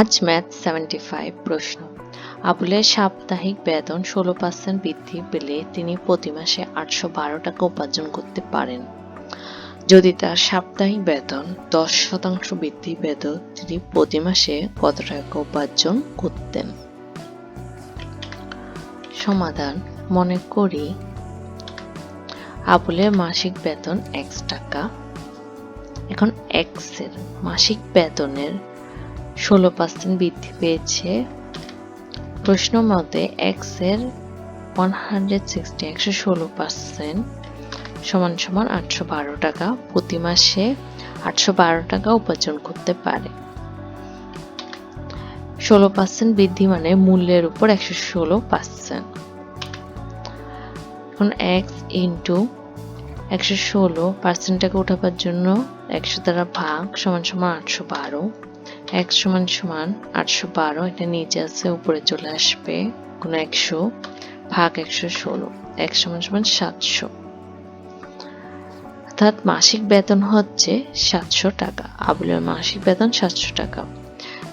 আজ math seventy five প্রশ্ন। আবুলের সাপ্তাহিক বেতন ষোলো পার্সেন্ট বৃদ্ধি পেলে তিনি প্রতি মাসে আটশো বারো টাকা উপার্জন করতে পারেন। যদি তার সাপ্তাহিক বেতন দশ শতাংশ বৃদ্ধি পেত, তিনি প্রতি মাসে কত টাকা উপার্জন করতেন? সমাধান মনে করি। আবুলের মাসিক বেতন এক্স টাকা। এখন এক্সের মাসিক বেতনের ষোলো পার্সেন্ট বৃদ্ধি পেয়েছে। প্রশ্ন মতে এক্সের ওয়ান হান্ড্রেড সিক্সটি একশো ষোলো পার্সেন্ট সমান সমান আটশো বারো টাকা প্রতি মাসে আটশো বারো টাকা উপার্জন করতে পারে। ষোলো পার্সেন্ট বৃদ্ধি মানে মূল্যের উপর একশো ষোলো পার্সেন্ট এখন এক্স ইন্টু একশো ষোলো পার্সেন্টটাকে উঠাবার জন্য একশো দ্বারা ভাগ সমান সমান আটশো বারো। এক সমান সমান আটশো বারো, এটা নিচে আছে, উপরে চলে আসবে কোনো একশো, ভাগ একশো ষোলো, এক সমান সমান সাতশো। অর্থাৎ মাসিক বেতন হচ্ছে সাতশো টাকা, আবুলের মাসিক বেতন সাতশো টাকা।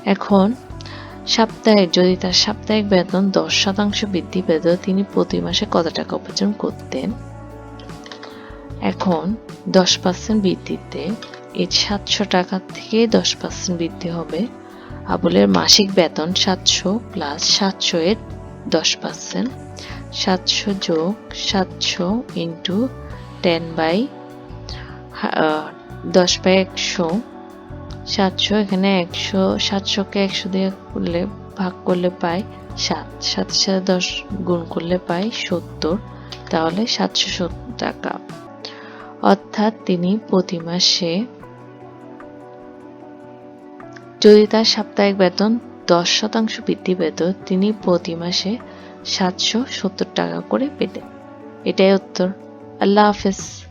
এখন সাপ্তাহিক, যদি তার সাপ্তাহিক বেতন দশ শতাংশ বৃদ্ধি পেত, তিনি প্রতি মাসে কত টাকা উপার্জন করতেন? এখন দশ পার্সেন্ট বৃদ্ধিতে এই সাতশো টাকা থেকে দশ পার্সেন্ট বৃদ্ধি হবে। আবুলের মাসিক বেতন সাতশো প্লাস সাতশো এর দশ পার্সেন্ট সাতশো যোগ সাতশো ইন্টু টেন বাই দশ বাই একশো। সাতশো এখানে একশো, সাতশোকে একশো দিয়ে করলে, ভাগ করলে পাই সাত। সাথে সাথে দশ গুণ করলে পাই সত্তর। তাহলে সাতশো সত্তর টাকা। অর্থাৎ তিনি প্রতি মাসে যদি তার সাপ্তাহিক বেতন দশ শতাংশ বৃদ্ধি পেত, তিনি প্রতি মাসে সাতশো সত্তর টাকা করে পেতেন। এটাই উত্তর। আল্লাহ হাফেজ।